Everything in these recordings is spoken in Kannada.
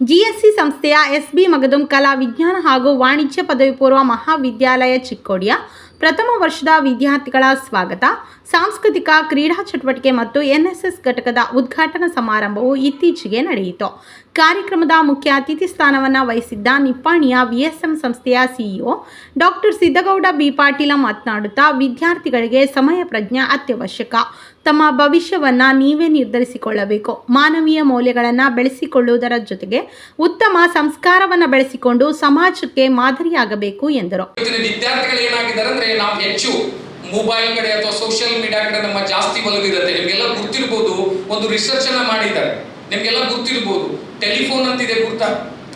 ಜಿಎಸ್ಸಿ ಸಂಸ್ಥೆಯ ಎಸ್ ಬಿ ಮಗದುಂ ಕಲಾ ವಿಜ್ಞಾನ ಹಾಗೂ ವಾಣಿಜ್ಯ ಪದವಿ ಪೂರ್ವ ಮಹಾವಿದ್ಯಾಲಯ ಚಿಕ್ಕೋಡಿಯ ಪ್ರಥಮ ವರ್ಷದ ವಿದ್ಯಾರ್ಥಿಗಳ ಸ್ವಾಗತ. ಸಾಂಸ್ಕೃತಿಕ ಕ್ರೀಡಾ ಚಟುವಟಿಕೆ ಮತ್ತು ಎನ್ಎಸ್ಎಸ್ ಘಟಕದ ಉದ್ಘಾಟನಾ ಸಮಾರಂಭವು ಇತ್ತೀಚೆಗೆ ನಡೆಯಿತು. ಕಾರ್ಯಕ್ರಮದ ಮುಖ್ಯ ಅತಿಥಿ ಸ್ಥಾನವನ್ನು ವಹಿಸಿದ್ದ ನಿಪ್ಪಾಣಿಯ ವಿಎಸ್ಎಂ ಸಂಸ್ಥೆಯ C E O doctor Siddagouda B Patil ಮಾತನಾಡುತ್ತಾ, ವಿದ್ಯಾರ್ಥಿಗಳಿಗೆ ಸಮಯ ಪ್ರಜ್ಞೆ ಅತ್ಯವಶ್ಯಕ. ತಮ್ಮ ಭವಿಷ್ಯವನ್ನು ನೀವೇ ನಿರ್ಧರಿಸಿಕೊಳ್ಳಬೇಕು. ಮಾನವೀಯ ಮೌಲ್ಯಗಳನ್ನು ಬೆಳೆಸಿಕೊಳ್ಳುವುದರ ಜೊತೆಗೆ ಉತ್ತಮ ಸಂಸ್ಕಾರವನ್ನು ಬೆಳೆಸಿಕೊಂಡು ಸಮಾಜಕ್ಕೆ ಮಾದರಿಯಾಗಬೇಕು ಎಂದರು. ಹೆಚ್ಚು ಮೊಬೈಲ್ ಕಡೆ ಅಥವಾ ಸೋಷಿಯಲ್ ಮೀಡಿಯಾ ಕಡೆ ನಮ್ಮ ಜಾಸ್ತಿ ಒಲವಿರುತ್ತೆ. ನಿಮಗೆಲ್ಲ ಗೊತ್ತಿರ್ಬೋದು, ಒಂದು ರಿಸರ್ಚ್ ಅನ್ನ ಮಾಡಿದ್ದಾರೆ. ನಿಮ್ಗೆಲ್ಲ ಗೊತ್ತಿರ್ಬೋದು. ಟೆಲಿಫೋನ್ ಅಂತಿದೆ ಗುರ್ತಾ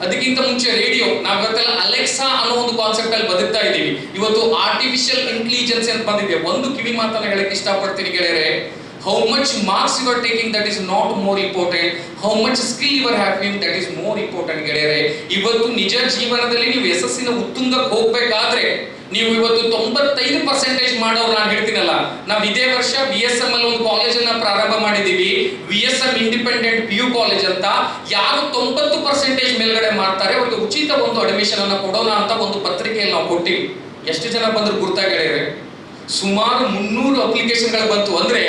ಅದಕ್ಕಿಂತ ಮುಂಚೆ ರೇಡಿಯೋ ನಾವು ಇವತ್ತೆಲ್ಲ ಅಲೆಕ್ಸಾ ಅನ್ನೋ ಒಂದು ಕಾನ್ಸೆಪ್ಟ್ ಅಲ್ಲಿ ಬದುಕ್ತಾ ಇದ್ದೀವಿ. ಇವತ್ತು ಆರ್ಟಿಫಿಷಿಯಲ್ ಇಂಟೆಲಿಜೆನ್ಸ್ ಅಂತ ಬಂದಿದೆ. ಒಂದು ಕಿವಿ ಮಾತನ್ನ ಹೇಳಕ್ಕೆ ಇಷ್ಟಪಡ್ತೀನಿ ಗೆಳೆಯರೆ. How much marks you are taking that is not more important. How much skill you are having, that is more important, ಗೆಳೆಯರೆ. ಇವತ್ತು ನಿಜ ಜೀವನದಲ್ಲಿ ನೀವು ಯಶಸ್ಸಿನ ಉತ್ತುಂಗಕ್ಕೆ ಹೋಗ್ಬೇಕಾದ್ರೆ, ನೀವು ಇವತ್ತು ತೊಂಬತ್ತೈದು ಪರ್ಸೆಂಟೇಜ್ ಮಾಡೋರು ನಾನು ಹೇಳ್ತೀನಲ್ಲ. ನಾವು ಇದೇ ವರ್ಷ ಬಿ ಎಸ್ ಎಂ ಅಲ್ಲಿ ಒಂದು ಕಾಲೇಜ್ ಅನ್ನ ಪ್ರಾರಂಭ ಮಾಡಿದೀವಿ V S M independent P U college ಅಂತ. ಯಾರು ತೊಂಬತ್ತು ಪರ್ಸೆಂಟೇಜ್ ಮೇಲ್ಗಡೆ ಮಾಡ್ತಾರೆ ಒಂದು ಉಚಿತ ಒಂದು ಅಡ್ಮಿಷನ್ ಅನ್ನ ಕೊಡೋಣ ಅಂತ ಒಂದು ಪತ್ರಿಕೆಯಲ್ಲಿ ನಾವು ಕೊಟ್ಟಿವಿ. ಎಷ್ಟು ಜನ ಬಂದ್ರು ಗುರ್ತಾ ಗೆಳೆಯರೆ? ಸುಮಾರು ಮುನ್ನೂರು ಅಪ್ಲಿಕೇಶನ್ಗಳು ಬಂತು. ಅಂದ್ರೆ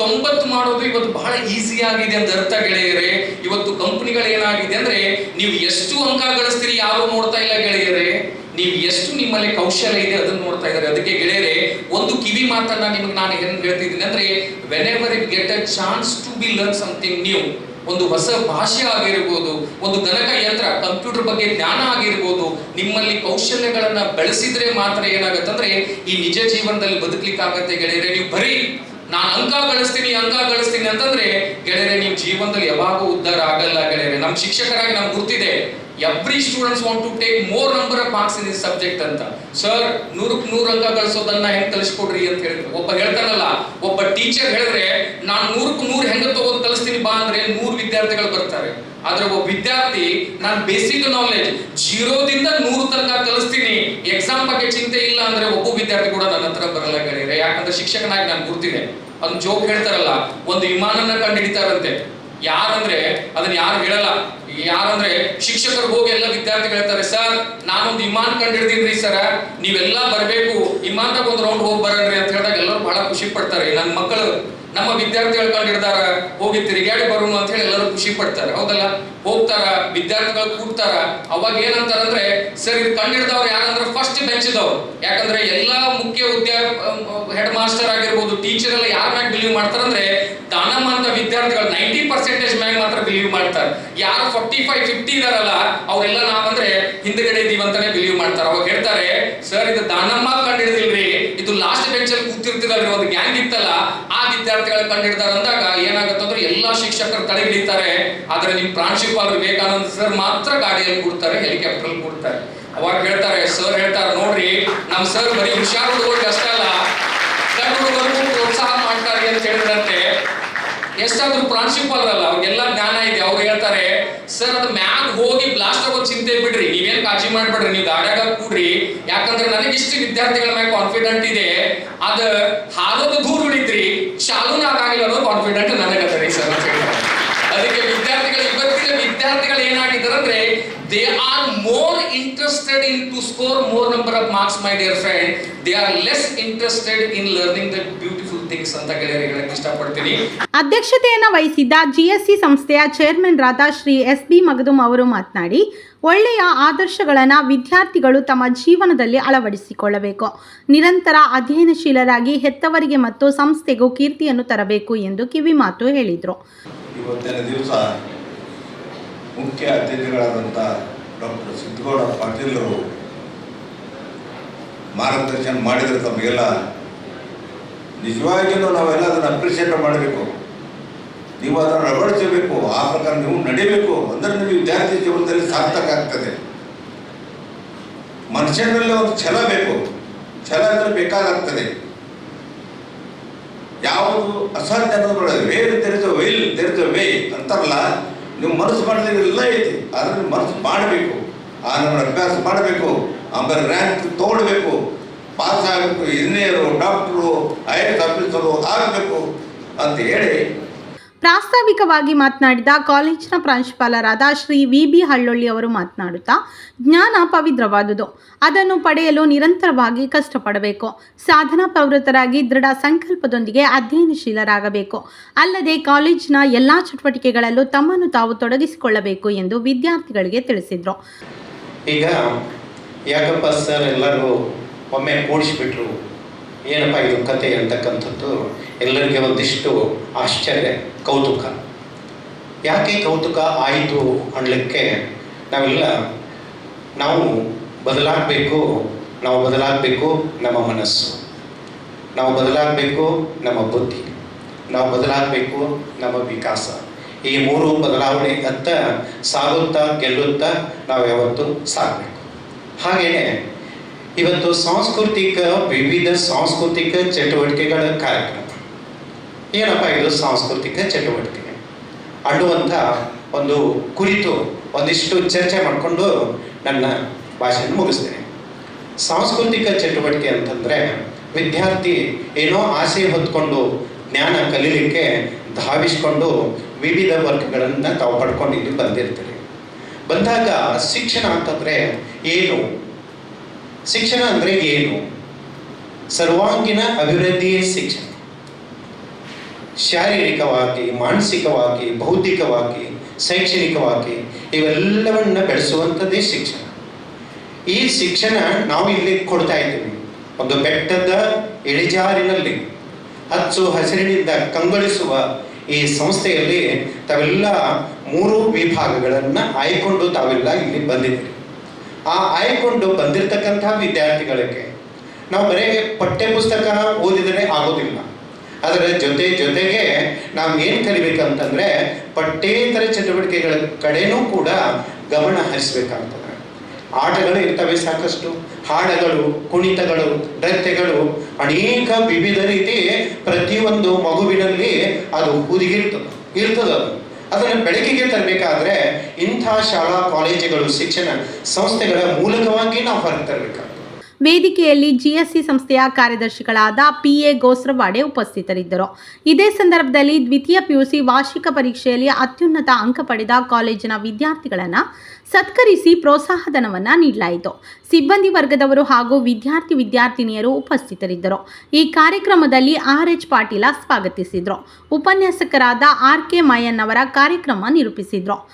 ತೊಂಬತ್ತು ಮಾಡೋದು ಇವತ್ತು ಬಹಳ ಈಸಿ ಆಗಿದೆ ಅಂತ ಅರ್ಥ ಗೆಳೆಯರೆ. ಇವತ್ತು ಕಂಪನಿಗಳು ಏನಾಗಿದೆ ಅಂದ್ರೆ ನೀವು ಎಷ್ಟು ಅಂಕ ಗಳಿಸ್ತೀರಿ ಯಾರು ನೋಡ್ತಾ ಇಲ್ಲ ಗೆಳೆಯರೆ. ನೀವು ಎಷ್ಟು ನಿಮ್ಮಲ್ಲಿ ಕೌಶಲ್ಯ ಇದೆ ಅದನ್ನ ನೋಡ್ತಾ ಇದ್ದಾರೆ. ಅದಕ್ಕೆ ಗೆಳೆಯರೆ, ಒಂದು ಕಿವಿ ಮಾತನ್ನ ನಿಮಗೆ ನಾನು ಏನ್ ಹೇಳ್ತಿದ್ದೀನಿ ಅಂದ್ರೆ whenever it get a chance to be learn something new ಒಂದು ಹೊಸ ಭಾಷೆ ಆಗಿರ್ಬೋದು, ಒಂದು ಗಣಕ ಯಂತ್ರ ಕಂಪ್ಯೂಟರ್ ಬಗ್ಗೆ ಜ್ಞಾನ ಆಗಿರ್ಬೋದು, ನಿಮ್ಮಲ್ಲಿ ಕೌಶಲ್ಯಗಳನ್ನ ಬೆಳೆಸಿದ್ರೆ ಮಾತ್ರ ಏನಾಗತ್ತಂದ್ರೆ, ಈ ನಿಜ ಜೀವನದಲ್ಲಿ ಬದುಕಲಿಕ್ಕಾಗತ್ತೆ ಗೆಳೆಯರೆ. ನೀವು ಬರೀ ನಾನು ಅಂಕ ಗಳಿಸ್ತೀನಿ ಅಂಕ ಗಳಿಸ್ತೀನಿ ಅಂತಂದ್ರೆ, ಗೆಳೆಯರೆ, ನೀವು ಜೀವನದಲ್ಲಿ ಯಾವಾಗೂ ಉದ್ಧಾರ ಆಗಲ್ಲ ಗೆಳೆಯರೆ. ನಮ್ ಶಿಕ್ಷಕರಾಗಿ ನಮ್ಗೆ ಗೊತ್ತಿದೆ every students want to take more number of marks in this subject ಅಂತ. ಸರ್ ನೂರಕ್ಕೆ ನೂರು ಅಂಕ ಗಳಿಸೋದನ್ನ ಹೆಂಗ್ ಕಲಿಸ್ಕೊಡ್ರಿ ಅಂತ ಹೇಳಿದ್ರು. ಒಬ್ಬ ಹೇಳ್ತಾರಲ್ಲ ಒಬ್ಬ ಟೀಚರ್ ಹೇಳಿದ್ರೆ, ನಾನು ನೂರಕ್ಕೆ ನೂರ್ ಹೆಂಗ ತಗೊಂಡ್ ಕಲಿಸ್ತೀನಿ ಬಾ ಅಂದ್ರೆ ನೂರ್ ವಿದ್ಯಾರ್ಥಿಗಳು ಬರ್ತಾರೆ. ಆದ್ರೆ ಒಬ್ಬ ವಿದ್ಯಾರ್ಥಿ ನಾನು ಬೇಸಿಕ್ ನಾಲೆಜ್ ಜೀರೋದಿಂದ ನೂರು ತನಕ ಕಲಿಸ್ತೀನಿ. ಎಕ್ಸಾಮ್ ಬಗ್ಗೆ ಚಿಂತೆ ಇಲ್ಲ ಅಂದ್ರೆ ಒಬ್ಬ ವಿದ್ಯಾರ್ಥಿ ಕೂಡ ನನ್ನ ಹತ್ರ ಬರಲ್ಲ ಗೆಳೆಯರೆ. ಯಾಕಂದ್ರೆ ಶಿಕ್ಷಕನಾಗಿ ನಾನು ಗುರ್ತಿದೆ. ಅದನ್ನ ಜೋಕ್ ಹೇಳ್ತಾರಲ್ಲ, ಒಂದು ವಿಮಾನನ ಕಂಡುಹಿಡಿತಾರಂತೆ ಯಾರಂದ್ರೆ, ಅದನ್ನ ಯಾರು ಹೇಳಲ್ಲ. ಯಾರಂದ್ರೆ, ಶಿಕ್ಷಕರು ಹೋಗಿ ಎಲ್ಲ ವಿದ್ಯಾರ್ಥಿಗಳು ಹೇಳ್ತಾರೆ, ಸರ್, ನಾನೊಂದು ಇಮಾನ್ ಕಂಡು ಕಂಡಿಡ್ದೀನಿ ಸರ್, ನೀವೆಲ್ಲ ಬರಬೇಕು. ವಿಮಾನದಾಗ ಒಂದು ರೌಂಡ್ ಹೋಗಿ ಬರ್ರಿ ಅಂತ ಹೇಳಿದಾಗ ಎಲ್ಲರೂ ಬಹಳ ಖುಷಿ ಪಡ್ತಾರೆ. ನನ್ನ ಮಕ್ಕಳು, ನಮ್ಮ ವಿದ್ಯಾರ್ಥಿಗಳು ಕಂಡಿಡ್ದಾರ, ಹೋಗಿ ತಿರುಗಾಡಿ ಬರೋಣ ಅಂತ ಹೇಳಿ ಎಲ್ಲರೂ ಖುಷಿ ಪಡ್ತಾರೆ. ಹೌದಲ್ಲ? ಹೋಗ್ತಾರ, ವಿದ್ಯಾರ್ಥಿಗಳು ಕೂಡ್ತಾರ ಅವಾಗ ಏನಂತಾರಂದ್ರೆ, ಸರ್ ಇದು ಕಂಡಿಡ್ದವ್ರು ಯಾರಂದ್ರೆ ಫಸ್ಟ್ ಬೆಂಚಿದವ್ರು ಯಾಕಂದ್ರೆ ಎಲ್ಲಾ ಮುಖ್ಯ ವಿದ್ಯಾ ಹೆಡ್ ಮಾಸ್ಟರ್ ಆಗಿರ್ಬೋದು ಟೀಚರ್ ಎಲ್ಲ ಯಾರ ಮ್ಯಾಗ ಬಿಲೀವ್ ಮಾಡ್ತಾರಂದ್ರೆ, ದಾನಮ್ಮ ಅಂತ ವಿದ್ಯಾರ್ಥಿಗಳು ನೈಂಟಿ ಪರ್ಸೆಂಟೇಜ್ ಮ್ಯಾಗ ಮಾತ್ರ ಬಿಲೀವ್ ಮಾಡ್ತಾರೆ. ಯಾರು ಫೋರ್ಟಿ ಫೈವ್ ಫಿಫ್ಟಿ ಇದಾರಲ್ಲ, ಅವರೆಲ್ಲ ನಾವಂದ್ರೆ ಹಿಂದ್ಗಡೆ ಇದೀವಿ ಅಂತಾನೆ ಬಿಲೀವ್ ಮಾಡ್ತಾರೆ. ಅವಾಗ ಹೇಳ್ತಾರೆ, ಸರ್, ಇದು ದಾನಮ್ಮ ಕಂಡಿಡಿದಿಲ್ರಿ. ಇದು ಲಾಸ್ಟ್ ಬೆಂಚ್ ಅಲ್ಲಿ ಕೂತಿರ್ತಿರಲ್ರಿ ಒಂದು ಗ್ಯಾಂಗ್ ಇತ್ತಲ್ಲ, ಆ ವಿದ್ಯಾರ್ಥಿಗಳು ಕಂಡಿಡ್ತಾರೆ ಅಂದಾಗ ಏನಾಗುತ್ತಂದ್ರೆ ಎಲ್ಲಾ ಶಿಕ್ಷಕರು ತಡೆ ಹಿಡಿತಾರೆ ಆದ್ರೆ ನಿಮ್ ಪ್ರಾಂಶುಪಾಲರು ವಿವೇಕಾನಂದ ಸರ್ ಮಾತ್ರ ಗಾಡಿಯಲ್ಲಿ ಕೂಡ್ತಾರೆ ಹೆಲಿಕಾಪ್ಟರ್ ಅಲ್ಲಿ ಕೂಡ್ತಾರೆ. ಅವಾಗ ಹೇಳ್ತಾರೆ, ಸರ್ ಹೇಳ್ತಾರೆ, ನೋಡ್ರಿ, ನಮ್ ಸರ್ ಬರೀ ಹುಷಾರು ಅಷ್ಟೇ ಅಲ್ಲ ಗಂಡು ಹುಡುಗರಿಗೂ ಪ್ರೋತ್ಸಾಹ ಮಾಡ್ತಾರೆ ಅಂತ ಹೇಳಿದಂತೆ ಎಷ್ಟಾದ್ರೂ ಪ್ರಾಂಶುಪಾಲರಲ್ಲ ಅವ್ರಿಗೆಲ್ಲ ಜ್ಞಾನ ಇದೆ. ಅವ್ರು ಹೇಳ್ತಾರೆ, ಸರ್, ಅದು ಮ್ಯಾಗ್ ಹೋಗಿ ಬ್ಲಾಸ್ಟ್ ಆಗೋ ಚಿಂತೆ ಬಿಡ್ರಿ. ನೀವೇನ್ ಕಾಳಜಿ ಮಾಡ್ಬೇಡ್ರಿ. ನೀವು ಗಾಡ್ಯಾಗ ಕೂಡ್ರಿ. ಯಾಕಂದ್ರೆ ನನಗೆ ಇಷ್ಟು ವಿದ್ಯಾರ್ಥಿಗಳ ಮ್ಯಾಗ ಕಾನ್ಫಿಡೆಂಟ್ ಇದೆ. ಅದ ಹಾರೋದು ದೂರ ಉಳಿತ್ರಿ. ಚಾಲೂನ ಆಗಿಲ್ಲ ಅನ್ನೋ ಕಾನ್ಫಿಡೆಂಟ್ ನನಗದ ರೀ ಸರ್ ಅಂತ ಹೇಳ್ತಾರೆ ಅದಕ್ಕೆ ವಿದ್ಯಾರ್ಥಿಗಳು ಇವತ್ತಿನ ವಿದ್ಯಾರ್ಥಿಗಳು ಏನಾಗಿದ್ದಾರೆ ಅಂದ್ರೆ they are more interested to score score number number of marks my dear friend they are interested in in the the beautiful things ಅಂತ ಗೆಳೆಯರಿಗೆ ಇಷ್ಟಪಡ್ತೀನಿ. ಅಧ್ಯಕ್ಷತೆಯನ್ನು ವಹಿಸಿದ್ದ ಜಿಎಸ್ಸಿ ಸಂಸ್ಥೆಯ ಚೇರ್ಮನ್ರಾದ ಶ್ರೀ ಎಸ್ ಬಿ ಮಗದುಂ ಅವರು ಮಾತನಾಡಿ ಒಳ್ಳೆಯ ಆದರ್ಶಗಳನ್ನು ವಿದ್ಯಾರ್ಥಿಗಳು ತಮ್ಮ ಜೀವನದಲ್ಲಿ ಅಳವಡಿಸಿಕೊಳ್ಳಬೇಕು. ನಿರಂತರ ಅಧ್ಯಯನಶೀಲರಾಗಿ ಹೆತ್ತವರಿಗೆ ಮತ್ತು ಸಂಸ್ಥೆಗೂ ಕೀರ್ತಿಯನ್ನು ತರಬೇಕು ಎಂದು ಕಿವಿಮಾತು ಹೇಳಿದರು. ಇವತ್ತಿನ ದಿವಸ ಮುಖ್ಯ ಅತಿಥಿಗಳಾದಂಥ ಡಾಕ್ಟರ್ ಸಿದ್ದಗೌಡ ಪಾಟೀಲರು ಮಾರ್ಗದರ್ಶನ ಮಾಡಿದರೆ ತಮಗೆಲ್ಲ. ನಿಜವಾಗಿಯೂ ನಾವೆಲ್ಲ ಅದನ್ನು ಅಪ್ರಿಷಿಯೇಟ್ ಮಾಡಬೇಕು. ನೀವು ಅದನ್ನು ಅಳವಡಿಸಬೇಕು ಆ ಪ್ರಕಾರ ನೀವು ನಡಿಬೇಕು. ಅಂದರೆ ನೀವು ವಿದ್ಯಾರ್ಥಿ ಜೀವನದಲ್ಲಿ ಸಾರ್ಥಕ ಆಗ್ತದೆ. ಮನುಷ್ಯನಲ್ಲಿ ಒಂದು ಛಲ ಬೇಕು. ಛಲ ಅಂದರೆ ಬೇಕಾಗ್ತದೆ ಯಾವುದು ಅಸಾಧ್ಯ ಅನ್ನೋದು ವೇರ್ ತೆರೆದ ವೈಲ್ ತೆರೆದ ವೇ ಅಂತಾರಲ್ಲ ನೀವು ಮನಸ್ಸು ಮಾಡಿದ್ರೆ ಎಲ್ಲ ಐತಿ. ಆದರೆ ಮನಸ್ಸು ಮಾಡಬೇಕು. ಆ ನಮ್ಮ ಅಭ್ಯಾಸ ಮಾಡಬೇಕು. ಆಮೇಲೆ ರ್ಯಾಂಕ್ ತಗೊಳ್ಬೇಕು. ಪಾಸ್ ಆಗಬೇಕು. Engineer doctor I S officer ಆಗಬೇಕು ಅಂತ ಹೇಳಿ ಪ್ರಾಸ್ತಾವಿಕವಾಗಿ ಮಾತನಾಡಿದ ಕಾಲೇಜಿನ ಪ್ರಾಂಶುಪಾಲರಾದ ಶ್ರೀ ವಿ ಬಿ ಹಳ್ಳೊಳ್ಳಿ ಅವರು ಮಾತನಾಡುತ್ತಾ, ಜ್ಞಾನ ಪವಿತ್ರವಾದುದು. ಅದನ್ನು ಪಡೆಯಲು ನಿರಂತರವಾಗಿ ಕಷ್ಟಪಡಬೇಕು. ಸಾಧನಾ ಪ್ರವೃತ್ತರಾಗಿ ದೃಢ ಸಂಕಲ್ಪದೊಂದಿಗೆ ಅಧ್ಯಯನಶೀಲರಾಗಬೇಕು. ಅಲ್ಲದೆ ಕಾಲೇಜಿನ ಎಲ್ಲ ಚಟುವಟಿಕೆಗಳಲ್ಲೂ ತಮ್ಮನ್ನು ತಾವು ತೊಡಗಿಸಿಕೊಳ್ಳಬೇಕು ಎಂದು ವಿದ್ಯಾರ್ಥಿಗಳಿಗೆ ತಿಳಿಸಿದರು. ಈಗ ಯಾಕಪ್ಪ ಸರ್ ಎಲ್ಲರೂ ಒಮ್ಮೆ ಕೂಡಿಸಿಬಿಟ್ರು? ಏನಪ್ಪ ಇದು ಕತೆ ಅಂತಕ್ಕಂಥದ್ದು? ಎಲ್ಲರಿಗೆ ಒಂದಿಷ್ಟು ಆಶ್ಚರ್ಯ. ಕೌತುಕ. ಯಾಕೆ ಕೌತುಕ ಆಯಿತು ಅನ್ನಲಿಕ್ಕೆ ನಾವೆಲ್ಲ ನಾವು ಬದಲಾಗಬೇಕು ನಾವು ಬದಲಾಗಬೇಕು ನಮ್ಮ ಮನಸ್ಸು. ನಾವು ಬದಲಾಗಬೇಕು ನಮ್ಮ ಬುದ್ಧಿ. ನಾವು ಬದಲಾಗಬೇಕು ನಮ್ಮ ವಿಕಾಸ. ಈ ಮೂರು ಬದಲಾವಣೆ ಅತ್ತ, ಸಾಗುತ್ತಾ, ಗೆಲ್ಲುತ್ತಾ ನಾವು ಯಾವತ್ತು ಸಾಗಬೇಕು. ಹಾಗೆಯೇ ಇವತ್ತು ಸಾಂಸ್ಕೃತಿಕ ವಿವಿಧ ಸಾಂಸ್ಕೃತಿಕ ಚಟುವಟಿಕೆಗಳ ಕಾರ್ಯಕ್ರಮ. ಏನಪ್ಪ ಇದು ಸಾಂಸ್ಕೃತಿಕ ಚಟುವಟಿಕೆ? ಅನ್ನುವಂಥ ಒಂದು ಕುರಿತು ಒಂದಿಷ್ಟು ಚರ್ಚೆ ಮಾಡಿಕೊಂಡು ನನ್ನ ಭಾಷೆಯನ್ನು ಮುಗಿಸ್ತೇನೆ. ಸಾಂಸ್ಕೃತಿಕ ಚಟುವಟಿಕೆ ಅಂತಂದರೆ ವಿದ್ಯಾರ್ಥಿ ಏನೋ ಆಸೆ ಹೊತ್ಕೊಂಡು ಜ್ಞಾನ ಕಲೀಲಿಕ್ಕೆ ಧಾವಿಸ್ಕೊಂಡು ವಿವಿಧ ವರ್ಗಗಳನ್ನು ತಾವು ಪಡ್ಕೊಂಡು ಇಲ್ಲಿ ಬಂದಿರ್ತೀರಿ ಬಂದಾಗ ಶಿಕ್ಷಣ ಅಂತಂದರೆ ಏನು? ಶಿಕ್ಷಣ ಅಂದರೆ ಏನು? ಸರ್ವಾಂಗೀಣ ಅಭಿವೃದ್ಧಿಯೇ ಶಿಕ್ಷಣ. ಶಾರೀರಿಕವಾಗಿ, ಮಾನಸಿಕವಾಗಿ, ಬೌದ್ಧಿಕವಾಗಿ, ಶೈಕ್ಷಣಿಕವಾಗಿ ಇವೆಲ್ಲವನ್ನ ಬೆಳೆಸುವಂಥದ್ದೇ ಶಿಕ್ಷಣ. ಈ ಶಿಕ್ಷಣ ನಾವು ಇಲ್ಲಿ ಕೊಡ್ತಾ ಇದ್ದೀವಿ. ಒಂದು ಬೆಟ್ಟದ ಇಳಿಜಾರಿನಲ್ಲಿ, ಹಚ್ಚು ಹಸಿರಿನಿಂದ ಕಂಗೊಳಿಸುವ ಈ ಸಂಸ್ಥೆಯಲ್ಲಿ ತಾವೆಲ್ಲ ಮೂರು ವಿಭಾಗಗಳನ್ನು ಆಯ್ಕೊಂಡು ತಾವೆಲ್ಲ ಇಲ್ಲಿ ಬಂದಿದ್ದೀರಿ. ಆ ಆಯ್ಕೊಂಡು ಬಂದಿರತಕ್ಕಂತಹ ವಿದ್ಯಾರ್ಥಿಗಳಿಗೆ ನಾವು ಬರೀ ಪಠ್ಯ ಪುಸ್ತಕ ಓದಿದರೆ ಆಗೋದಿಲ್ಲ. ಅದರ ಜೊತೆ ಜೊತೆಗೆ ನಾವು ಏನು ಕಲಿಬೇಕಂತಂದ್ರೆ ಪಠ್ಯೇತರ ಚಟುವಟಿಕೆಗಳ ಕಡೆನೂ ಕೂಡ ಗಮನ ಹರಿಸ್ಬೇಕಾಗ್ತದೆ ಆಟಗಳು ಇರ್ತವೆ ಸಾಕಷ್ಟು. ಹಾಡಗಳು, ಕುಣಿತಗಳು, ನೃತ್ಯಗಳು ಅನೇಕ ವಿವಿಧ ರೀತಿ ಪ್ರತಿಯೊಂದು ಮಗುವಿನಲ್ಲಿ ಅದು ಹುದುಗಿರ್ತದೆ, ಇರ್ತದೆ ಅದು. ಅದನ್ನು ಬೆಳಕಿಗೆ ತರಬೇಕಾದ್ರೆ ಇಂಥ ಶಾಲಾ, ಕಾಲೇಜುಗಳು, ಶಿಕ್ಷಣ ಸಂಸ್ಥೆಗಳ ಮೂಲಕವಾಗಿ ನಾವು ಹೊರಗೆ ತರಬೇಕಾಗ್ತದೆ. ವೇದಿಕೆಯಲ್ಲಿ ಜಿಎಸ್ಸಿ ಸಂಸ್ಥೆಯ ಕಾರ್ಯದರ್ಶಿಗಳಾದ ಪಿಎ ಗೋಸ್ರವಾಡೆ ಉಪಸ್ಥಿತರಿದ್ದರು. ಇದೇ ಸಂದರ್ಭದಲ್ಲಿ ದ್ವಿತೀಯ ಪಿಯುಸಿ ವಾರ್ಷಿಕ ಪರೀಕ್ಷೆಯಲ್ಲಿ ಅತ್ಯುನ್ನತ ಅಂಕ ಪಡೆದ ಕಾಲೇಜಿನ ವಿದ್ಯಾರ್ಥಿಗಳನ್ನು ಸತ್ಕರಿಸಿ ಪ್ರೋತ್ಸಾಹಧನವನ್ನು ನೀಡಲಾಯಿತು. ಸಿಬ್ಬಂದಿ ವರ್ಗದವರು ಹಾಗೂ ವಿದ್ಯಾರ್ಥಿ ವಿದ್ಯಾರ್ಥಿನಿಯರು ಉಪಸ್ಥಿತರಿದ್ದರು. ಈ ಕಾರ್ಯಕ್ರಮದಲ್ಲಿ ಆರ್ ಎಚ್ ಪಾಟೀಲ ಸ್ವಾಗತಿಸಿದರು. ಉಪನ್ಯಾಸಕರಾದ ಆರ್ ಕೆ ಮಯನ್ ಅವರ ಕಾರ್ಯಕ್ರಮ ನಿರೂಪಿಸಿದರು.